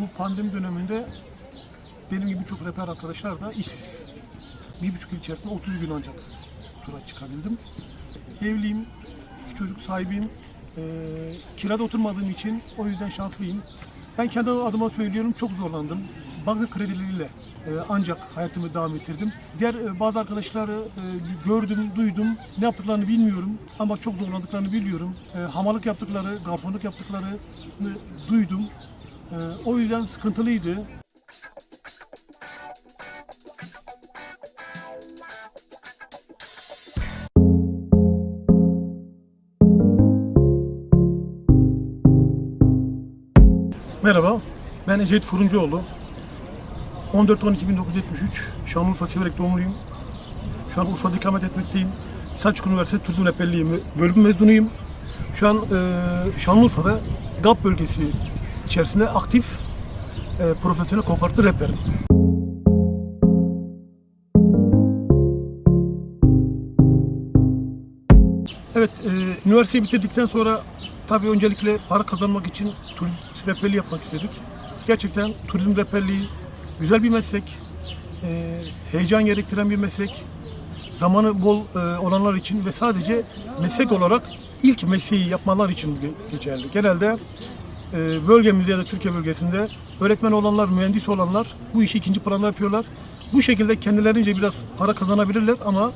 Bu pandemi döneminde benim gibi çok rehber arkadaşlar da işsiz. Bir buçuk yıl içerisinde 30 gün ancak tura çıkabildim. Evliyim, iki çocuk sahibiyim. Ee, kirada oturmadığım için o yüzden şanslıyım. Ben kendi adıma söylüyorum çok zorlandım. Banka kredileriyle e, ancak hayatımı devam ettirdim. Diğer e, bazı arkadaşları e, gördüm, duydum. Ne yaptıklarını bilmiyorum ama çok zorlandıklarını biliyorum. E, hamalık yaptıkları, garsonluk yaptıklarını duydum. E, o yüzden sıkıntılıydı. Merhaba, ben Ecevit Furuncuoğlu. 14-12-1973 Şanlıurfa Siverek doğumluyum. Şu an Urfa'da ikamet etmekteyim. Selçuk Üniversitesi Turizm Rehberliği bölüm mezunuyum. Şu an e, Şanlıurfa'da GAP bölgesi içerisinde aktif e, profesyonel kokartlı rehberim. Evet, e, üniversiteyi bitirdikten sonra tabii öncelikle para kazanmak için turizm rehberliği yapmak istedik. Gerçekten turizm rehberliği güzel bir meslek, e, heyecan gerektiren bir meslek, zamanı bol e, olanlar için ve sadece meslek olarak ilk mesleği yapmalar için ge- geçerli. Genelde bölgemizde ya da Türkiye bölgesinde öğretmen olanlar, mühendis olanlar bu işi ikinci planda yapıyorlar. Bu şekilde kendilerince biraz para kazanabilirler ama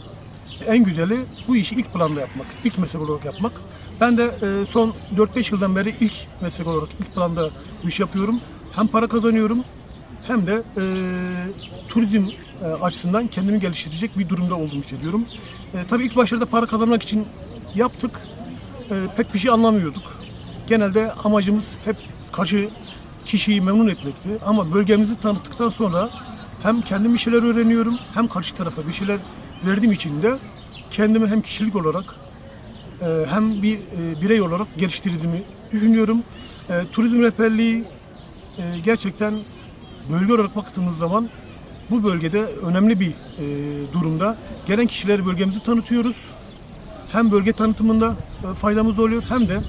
en güzeli bu işi ilk planda yapmak, ilk meslek olarak yapmak. Ben de e, son 4-5 yıldan beri ilk meslek olarak ilk planda bu işi yapıyorum. Hem para kazanıyorum hem de e, turizm e, açısından kendimi geliştirecek bir durumda olduğumu hissediyorum. E, tabii ilk başlarda para kazanmak için yaptık. E, pek bir şey anlamıyorduk. Genelde amacımız hep karşı kişiyi memnun etmekti. Ama bölgemizi tanıttıktan sonra hem kendim bir şeyler öğreniyorum hem karşı tarafa bir şeyler verdiğim için de kendimi hem kişilik olarak e, hem bir e, birey olarak geliştirdiğimi düşünüyorum. E, turizm rehberliği gerçekten bölge olarak baktığımız zaman bu bölgede önemli bir durumda. Gelen kişileri bölgemizi tanıtıyoruz. Hem bölge tanıtımında faydamız oluyor hem de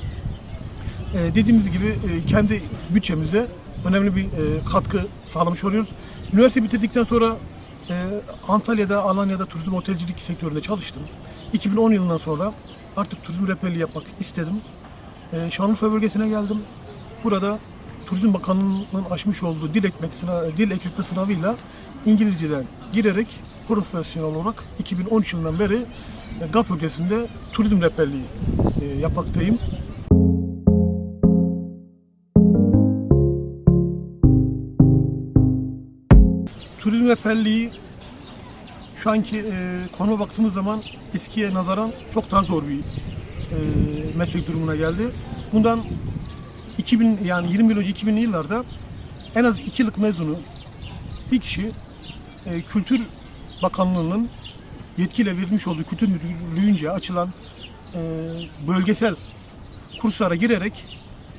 e, dediğimiz gibi e, kendi bütçemize önemli bir e, katkı sağlamış oluyoruz. Üniversite bitirdikten sonra Antalya'da, Alanya'da turizm otelcilik sektöründe çalıştım. 2010 yılından sonra artık turizm rehberliği yapmak istedim. Şanlıurfa bölgesine geldim. Burada Turizm Bakanlığı'nın açmış olduğu dil ekmek sınav, dil ekletme sınavıyla İngilizceden girerek profesyonel olarak 2013 yılından beri GAP bölgesinde turizm rehberliği yapmaktayım. Turizm rehberliği şu anki e, konuma baktığımız zaman eskiye nazaran çok daha zor bir e, meslek durumuna geldi. Bundan 2000 yani 20 yıl önce 2000'li yıllarda en az 2 yıllık mezunu bir kişi e, Kültür Bakanlığı'nın yetkiyle verilmiş olduğu kültür müdürlüğünce açılan e, bölgesel kurslara girerek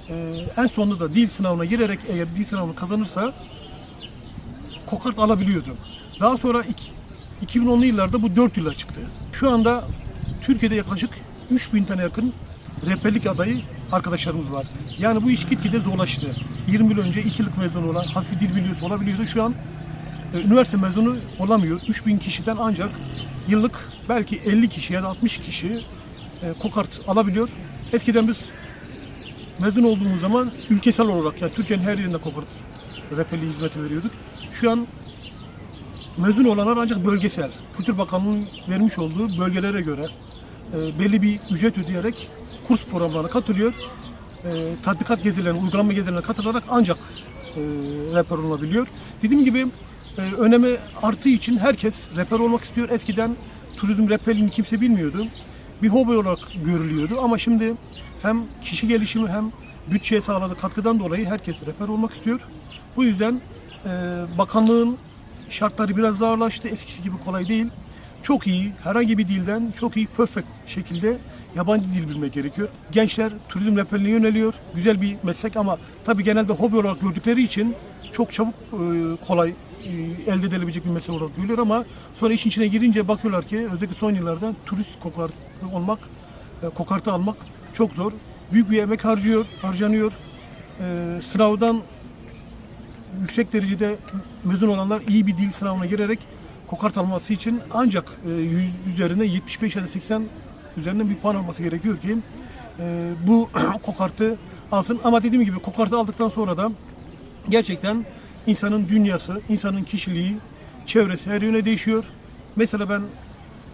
e, en sonunda da dil sınavına girerek eğer dil sınavını kazanırsa kokart alabiliyordu. Daha sonra iki- 2010'lu yıllarda bu 4 yıla çıktı. Şu anda Türkiye'de yaklaşık 3000 tane yakın rehberlik adayı arkadaşlarımız var. Yani bu iş gitgide zorlaştı. 20 yıl önce 2 yıllık mezun olan hafif dil biliyorsa olabiliyordu. Şu an e, üniversite mezunu olamıyor. 3000 kişiden ancak yıllık belki 50 kişi ya da 60 kişi e, kokart alabiliyor. Eskiden biz mezun olduğumuz zaman ülkesel olarak yani Türkiye'nin her yerinde kokart rehberliği hizmeti veriyorduk. Şu an mezun olanlar ancak bölgesel. Kültür Bakanlığı'nın vermiş olduğu bölgelere göre e, belli bir ücret ödeyerek kurs programlarına katılıyor. E, tatbikat gezilerine, uygulama gezilerine katılarak ancak e, rehber olunabiliyor. Dediğim gibi e, önemi arttığı için herkes rehber olmak istiyor. Eskiden turizm rehberliğini kimse bilmiyordu. Bir hobi olarak görülüyordu ama şimdi hem kişi gelişimi hem bütçeye sağladığı katkıdan dolayı herkes rehber olmak istiyor. Bu yüzden bakanlığın şartları biraz daha ağırlaştı. Eskisi gibi kolay değil. Çok iyi, herhangi bir dilden çok iyi, perfect şekilde yabancı dil bilmek gerekiyor. Gençler turizm rehberliğine yöneliyor. Güzel bir meslek ama tabii genelde hobi olarak gördükleri için çok çabuk e, kolay e, elde edilebilecek bir meslek olarak görülüyor ama sonra işin içine girince bakıyorlar ki özellikle son yıllarda turist kokart olmak, e, kokartı almak çok zor. Büyük bir emek harcıyor, harcanıyor. Sınavdan yüksek derecede mezun olanlar iyi bir dil sınavına girerek kokart alması için ancak e, 100 üzerinde 75 ya da 80 üzerinden bir puan alması gerekiyor ki e, bu kokartı alsın. Ama dediğim gibi kokartı aldıktan sonra da gerçekten insanın dünyası, insanın kişiliği, çevresi her yöne değişiyor. Mesela ben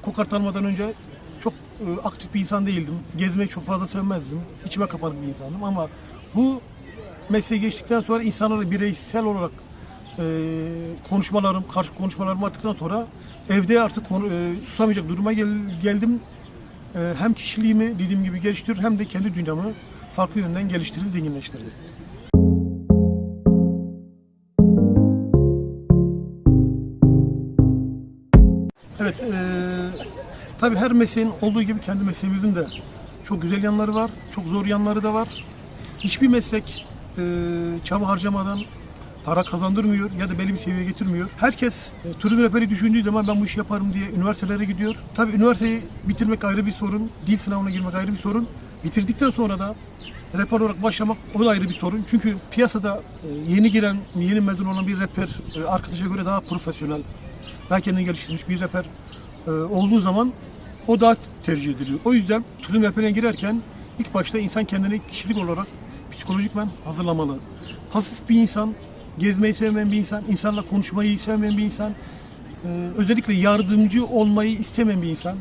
kokart almadan önce çok e, aktif bir insan değildim. Gezmeyi çok fazla sevmezdim. İçime kapanık bir insandım ama bu mesleği geçtikten sonra insanlarla bireysel olarak e, konuşmalarım, karşı konuşmalarım arttıktan sonra evde artık konu, e, susamayacak duruma gel- geldim. E, hem kişiliğimi dediğim gibi geliştirir hem de kendi dünyamı farklı yönden geliştirir, zenginleştirdi. Evet, e, tabii her mesleğin olduğu gibi kendi mesleğimizin de çok güzel yanları var, çok zor yanları da var. Hiçbir meslek çaba harcamadan para kazandırmıyor ya da belli bir seviyeye getirmiyor. Herkes e, turizm rehberi düşündüğü zaman ben bu işi yaparım diye üniversitelere gidiyor. Tabii üniversiteyi bitirmek ayrı bir sorun, dil sınavına girmek ayrı bir sorun. Bitirdikten sonra da rehber olarak başlamak o da ayrı bir sorun. Çünkü piyasada e, yeni giren, yeni mezun olan bir rehber e, arkadaşa göre daha profesyonel, daha kendini geliştirmiş bir rehber e, olduğu zaman o daha tercih ediliyor. O yüzden turizm rehberine girerken ilk başta insan kendini kişilik olarak psikolojikmen hazırlamalı. Pasif bir insan, gezmeyi sevmeyen bir insan, insanla konuşmayı sevmeyen bir insan, e, özellikle yardımcı olmayı istemeyen bir insan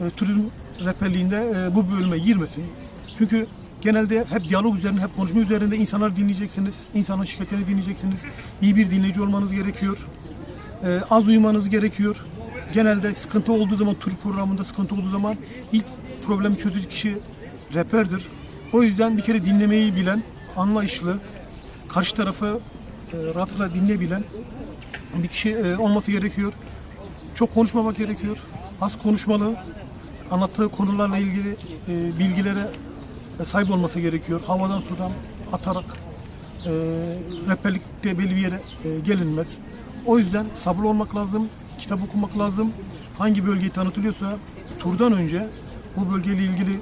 e, turizm rehberliğinde e, bu bölüme girmesin. Çünkü genelde hep diyalog üzerine, hep konuşma üzerinde insanları dinleyeceksiniz. insanın şikayetlerini dinleyeceksiniz. İyi bir dinleyici olmanız gerekiyor. E, az uyumanız gerekiyor. Genelde sıkıntı olduğu zaman, tur programında sıkıntı olduğu zaman ilk problemi çözecek kişi rehberdir. O yüzden bir kere dinlemeyi bilen, anlayışlı, karşı tarafı e, rahatlıkla dinleyebilen bir kişi e, olması gerekiyor. Çok konuşmamak gerekiyor. Az konuşmalı. Anlattığı konularla ilgili e, bilgilere e, sahip olması gerekiyor. Havadan sudan atarak e, rehberlikte belli bir yere gelinmez. O yüzden sabırlı olmak lazım. Kitap okumak lazım. Hangi bölgeyi tanıtılıyorsa turdan önce bu bölgeyle ilgili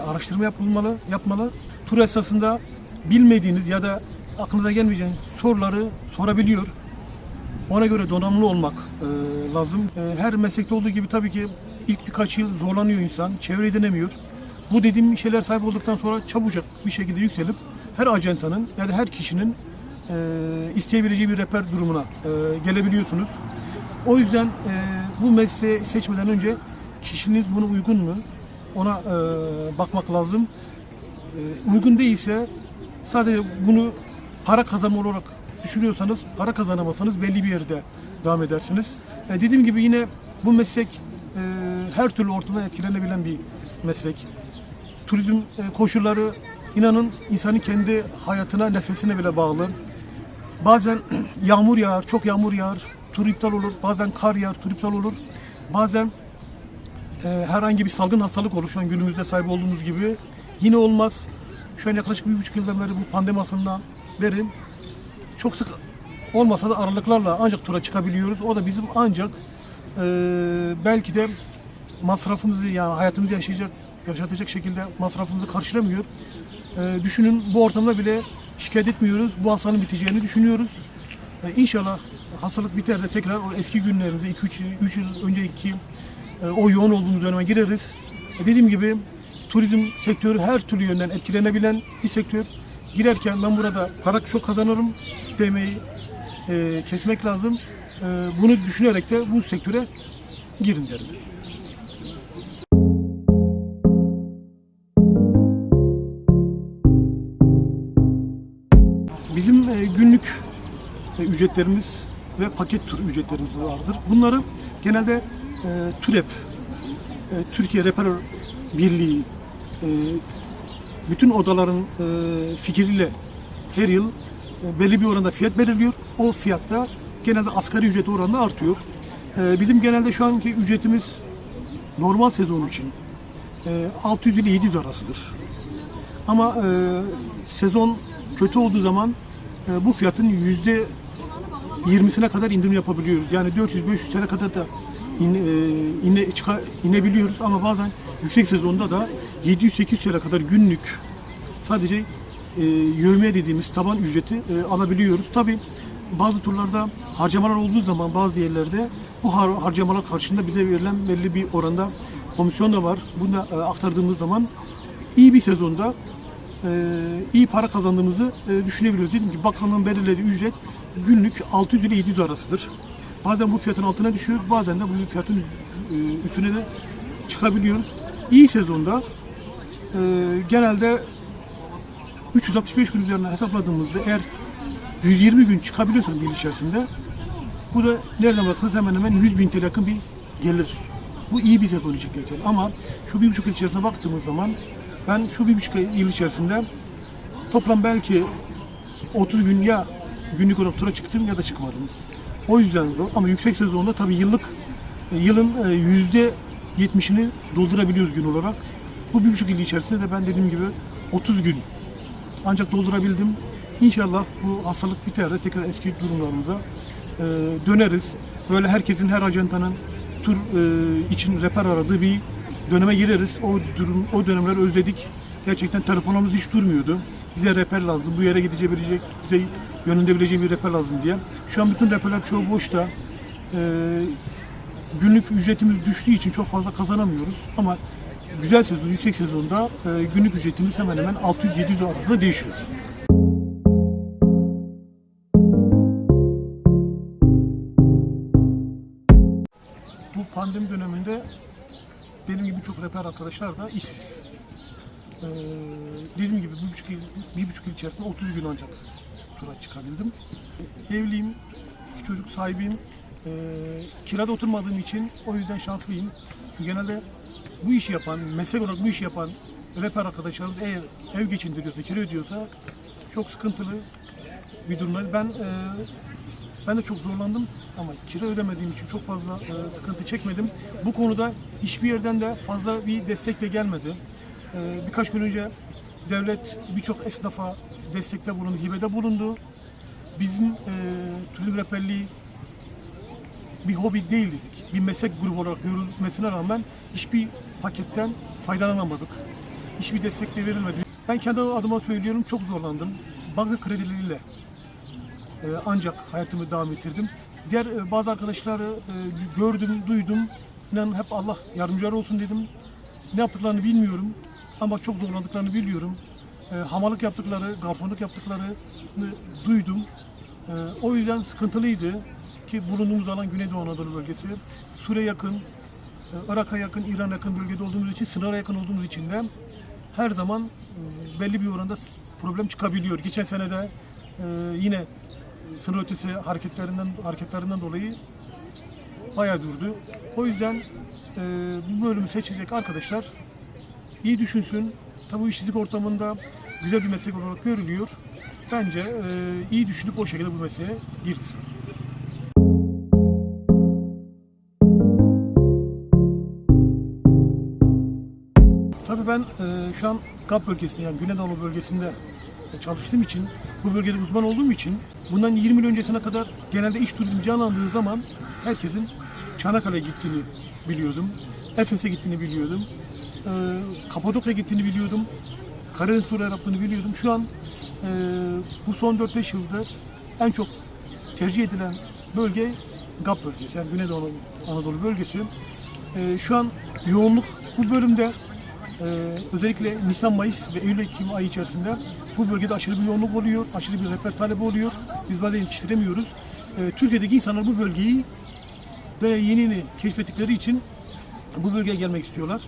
araştırma yapılmalı, yapmalı. Tur esnasında bilmediğiniz ya da aklınıza gelmeyecek soruları sorabiliyor. Ona göre donanımlı olmak e, lazım. E, her meslekte olduğu gibi tabii ki ilk birkaç yıl zorlanıyor insan, çevre edinemiyor. Bu dediğim şeyler sahip olduktan sonra çabucak bir şekilde yükselip her acentanın ya da her kişinin e, isteyebileceği bir rehber durumuna e, gelebiliyorsunuz. O yüzden e, bu mesleği seçmeden önce kişiniz buna uygun mu? Ona e, bakmak lazım. E, uygun değilse sadece bunu para kazanma olarak düşünüyorsanız para kazanamazsanız belli bir yerde devam edersiniz. E, dediğim gibi yine bu meslek e, her türlü ortamdan etkilenebilen bir meslek. Turizm e, koşulları inanın insanın kendi hayatına, nefesine bile bağlı. Bazen yağmur yağar, çok yağmur yağar, tur iptal olur. Bazen kar yağar, tur iptal olur. Bazen e, herhangi bir salgın hastalık olur. Şu an günümüzde sahip olduğumuz gibi. Yine olmaz. Şu an yaklaşık bir buçuk yıldan beri bu pandemi hastalığından beri çok sık olmasa da aralıklarla ancak tura çıkabiliyoruz. O da bizim ancak e, belki de masrafımızı yani hayatımızı yaşayacak yaşatacak şekilde masrafımızı karşılamıyor. E, düşünün bu ortamda bile şikayet etmiyoruz. Bu hastanın biteceğini düşünüyoruz. E, inşallah hastalık biter de tekrar o eski günlerimize 2-3 3 yıl önceki o yoğun olduğumuz döneme gireriz. E, dediğim gibi turizm sektörü her türlü yönden etkilenebilen bir sektör. Girerken ben burada para çok kazanırım demeyi e, kesmek lazım. E, bunu düşünerek de bu sektöre girin derim. Bizim e, günlük e, ücretlerimiz ve paket tur ücretlerimiz vardır. Bunları genelde e, TÜREP, e, Türkiye Rehber Birliği, e, bütün odaların e, fikriyle her yıl e, belli bir oranda fiyat belirliyor. O fiyatta genelde asgari ücret oranında artıyor. E, bizim genelde şu anki ücretimiz normal sezon için e, 600 ile 700 arasıdır. Ama e, sezon kötü olduğu zaman e, bu fiyatın yüzde 20'sine kadar indirim yapabiliyoruz. Yani 400-500 lira kadar da in, e, ine, çıka, inebiliyoruz ama bazen yüksek sezonda da 700-800 lira kadar günlük sadece e, yövmeye dediğimiz taban ücreti e, alabiliyoruz. Tabi bazı turlarda harcamalar olduğu zaman bazı yerlerde bu har- harcamalar karşılığında bize verilen belli bir oranda komisyon da var. Bunu da e, aktardığımız zaman iyi bir sezonda e, iyi para kazandığımızı e, düşünebiliyoruz. Dedim ki bakanlığın belirlediği ücret günlük 600 ile 700 arasıdır. Bazen bu fiyatın altına düşüyoruz, bazen de bu fiyatın e, üstüne de çıkabiliyoruz. İyi sezonda e, genelde 365 gün üzerine hesapladığımızda eğer 120 gün çıkabiliyorsan bir yıl içerisinde bu da nereden baksanız hemen hemen 100 bin TL yakın bir gelir. Bu iyi bir sezon için geçerli ama şu bir buçuk yıl içerisine baktığımız zaman ben şu bir buçuk yıl içerisinde toplam belki 30 gün ya günlük olarak tura çıktım ya da çıkmadım. O yüzden zor ama yüksek sezonda tabii yıllık e, yılın e, yüzde 70'ini doldurabiliyoruz gün olarak. Bu bir buçuk yıl içerisinde de ben dediğim gibi 30 gün ancak doldurabildim. İnşallah bu hastalık biter de tekrar eski durumlarımıza e, döneriz. Böyle herkesin her ajantanın tur için reper aradığı bir döneme gireriz. O durum o dönemleri özledik. Gerçekten telefonumuz hiç durmuyordu. Bize reper lazım. Bu yere gidebilecek, bize yönlendirebileceği bir reper lazım diye. Şu an bütün reperler çoğu boşta. E, günlük ücretimiz düştüğü için çok fazla kazanamıyoruz. Ama güzel sezon, yüksek sezonda e, günlük ücretimiz hemen hemen 600-700 arasında değişiyor. Bu pandemi döneminde benim gibi çok reper arkadaşlar da işsiz. Ee, dediğim gibi bir buçuk, yıl, bir buçuk yıl içerisinde 30 gün ancak tura çıkabildim. Evliyim, iki çocuk sahibiyim. Ee, kirada oturmadığım için o yüzden şanslıyım. Çünkü genelde bu işi yapan, meslek olarak bu işi yapan reper arkadaşlarımız eğer ev geçindiriyorsa, kira ödüyorsa çok sıkıntılı bir durumda. Ben e, ben de çok zorlandım ama kira ödemediğim için çok fazla e, sıkıntı çekmedim. Bu konuda hiçbir yerden de fazla bir destek de gelmedi. E, birkaç gün önce devlet birçok esnafa destekte bulundu, hibede bulundu. Bizim e, turizm rehberliği bir hobi değil dedik. Bir meslek grubu olarak görülmesine rağmen hiçbir paketten faydalanamadık. Hiçbir destek de verilmedi. Ben kendi adıma söylüyorum çok zorlandım. Banka kredileriyle e, ancak hayatımı devam ettirdim. Diğer e, bazı arkadaşları e, gördüm, duydum. İnanın hep Allah yardımcılar olsun dedim. Ne yaptıklarını bilmiyorum ama çok zorlandıklarını biliyorum. E, hamalık yaptıkları, garsonluk yaptıklarını duydum. E, o yüzden sıkıntılıydı ki bulunduğumuz alan Güneydoğu Anadolu bölgesi. Suriye yakın, e, Irak'a yakın, İran yakın bölgede olduğumuz için, sınıra yakın olduğumuz için de her zaman e, belli bir oranda problem çıkabiliyor. Geçen sene de e, yine sınır ötesi hareketlerinden hareketlerinden dolayı bayağı durdu. O yüzden bu bölümü seçecek arkadaşlar iyi düşünsün. Tabii işsizlik ortamında güzel bir meslek olarak görülüyor. Bence e, iyi düşünüp o şekilde bu mesleğe girsin. Tabii ben e, şu an GAP bölgesinde yani Güneydoğu Anadolu bölgesinde çalıştığım için, bu bölgede uzman olduğum için bundan 20 yıl öncesine kadar genelde iş turizmi canlandığı zaman herkesin Çanakkale'ye gittiğini biliyordum. Efes'e gittiğini biliyordum. E, Kapadokya'ya gittiğini biliyordum. Karadeniz turu yaptığını biliyordum. Şu an e, bu son 4-5 yılda en çok tercih edilen bölge GAP bölgesi yani Güneydoğu Anadolu- bölgesi. E, şu an yoğunluk bu bölümde ee, özellikle Nisan, Mayıs ve Eylül, Ekim ayı içerisinde bu bölgede aşırı bir yoğunluk oluyor, aşırı bir rehber talebi oluyor. Biz bazen yetiştiremiyoruz. Ee, Türkiye'deki insanlar bu bölgeyi ve yeni yeni keşfettikleri için bu bölgeye gelmek istiyorlar.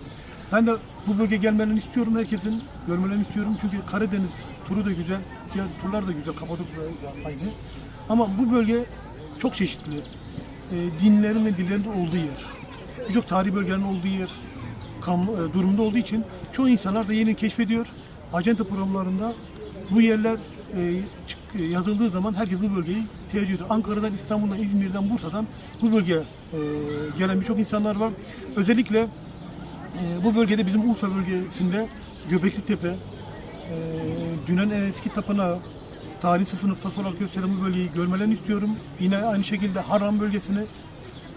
Ben de bu bölgeye gelmelerini istiyorum herkesin, görmelerini istiyorum. Çünkü Karadeniz turu da güzel, diğer turlar da güzel, Kapadokya da aynı. Ama bu bölge çok çeşitli. Ee, dinlerin ve dillerin de olduğu yer. Birçok tarihi bölgelerin olduğu yer kam, e, durumda olduğu için çoğu insanlar da yeni keşfediyor. Acenta programlarında bu yerler e, çık- e, yazıldığı zaman herkes bu bölgeyi tercih ediyor. Ankara'dan, İstanbul'dan, İzmir'den, Bursa'dan bu bölgeye e, gelen birçok insanlar var. Özellikle e, bu bölgede bizim Urfa bölgesinde Göbekli Tepe, e, dünyanın en eski tapınağı, tarihi sıfır noktası olarak gösteren bu bölgeyi görmelerini istiyorum. Yine aynı şekilde Harran bölgesini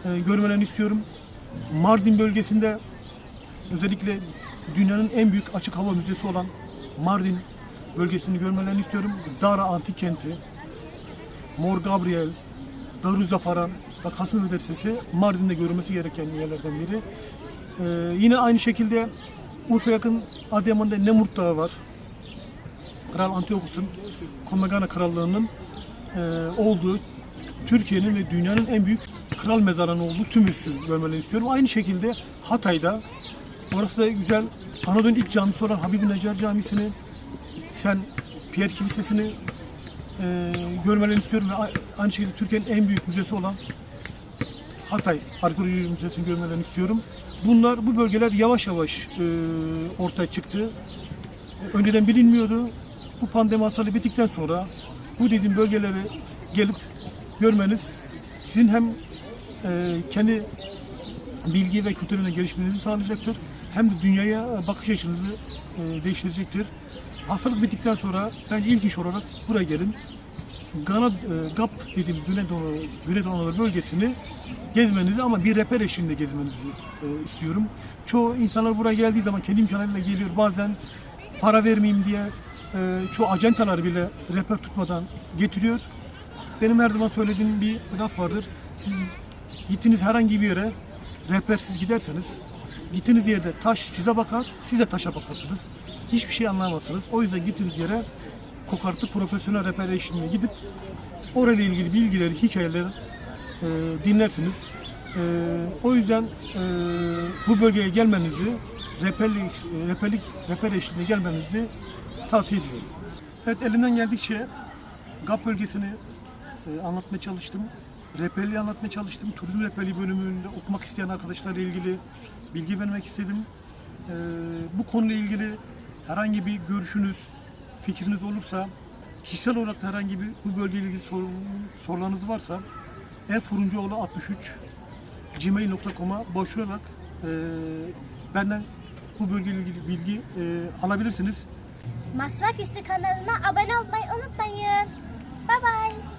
e, görmelerini istiyorum. Mardin bölgesinde özellikle dünyanın en büyük açık hava müzesi olan Mardin bölgesini görmelerini istiyorum. Dara Antik Kenti, Mor Gabriel, Darüzafaran ve Kasım Medresesi Mardin'de görülmesi gereken yerlerden biri. Ee, yine aynı şekilde Urfa yakın Adıyaman'da Nemrut Dağı var. Kral Antiochus'un Komagana Krallığı'nın e, olduğu Türkiye'nin ve dünyanın en büyük kral mezarının olduğu Tümüs'ü görmelerini istiyorum. Aynı şekilde Hatay'da orası da güzel Anadolu'nun ilk camisi olan Habib-i Necar Camisi'ni sen Pierre Kilisesi'ni e, görmelerini istiyorum ve aynı şekilde Türkiye'nin en büyük müzesi olan Hatay Arkeoloji Müzesi'ni görmelerini istiyorum. Bunlar, bu bölgeler yavaş yavaş e, ortaya çıktı. E, önceden bilinmiyordu. Bu pandemi hastalığı bittikten sonra bu dediğim bölgelere gelip görmeniz sizin hem e, kendi bilgi ve kültürüne gelişmenizi sağlayacaktır. Hem de dünyaya bakış açınızı e, değiştirecektir. Hastalık bittikten sonra bence ilk iş olarak buraya gelin. Gana, e, GAP dediğimiz Güneydoğu, Güneydoğu Anadolu bölgesini gezmenizi ama bir rehber eşliğinde gezmenizi e, istiyorum. Çoğu insanlar buraya geldiği zaman kendi imkanlarıyla geliyor. Bazen para vermeyeyim diye e, çoğu acentalar bile rehber tutmadan getiriyor. Benim her zaman söylediğim bir laf vardır. Siz gittiğiniz herhangi bir yere rehbersiz giderseniz gittiğiniz yerde taş size bakar, siz de taşa bakarsınız. Hiçbir şey anlamazsınız. O yüzden gittiğiniz yere kokartı profesyonel eşliğinde gidip orayla ilgili bilgileri, hikayeleri e, dinlersiniz. E, o yüzden e, bu bölgeye gelmenizi, rehberlik, e, rehberlik, rehber eşliğinde gelmenizi tavsiye ediyorum. Evet elinden geldikçe GAP bölgesini e, anlatmaya çalıştım. Rehberliği anlatmaya çalıştım. Turizm rehberliği bölümünde okumak isteyen arkadaşlarla ilgili bilgi vermek istedim. E, bu konuyla ilgili herhangi bir görüşünüz, fikriniz olursa, kişisel olarak herhangi bir bu bölgeyle ilgili sorun, sorularınız varsa efuruncuoğlu 63 gmail.com'a başvurarak e, benden bu bölgeyle ilgili bilgi e, alabilirsiniz. Maslak Üstü kanalına abone olmayı unutmayın. Bye bye.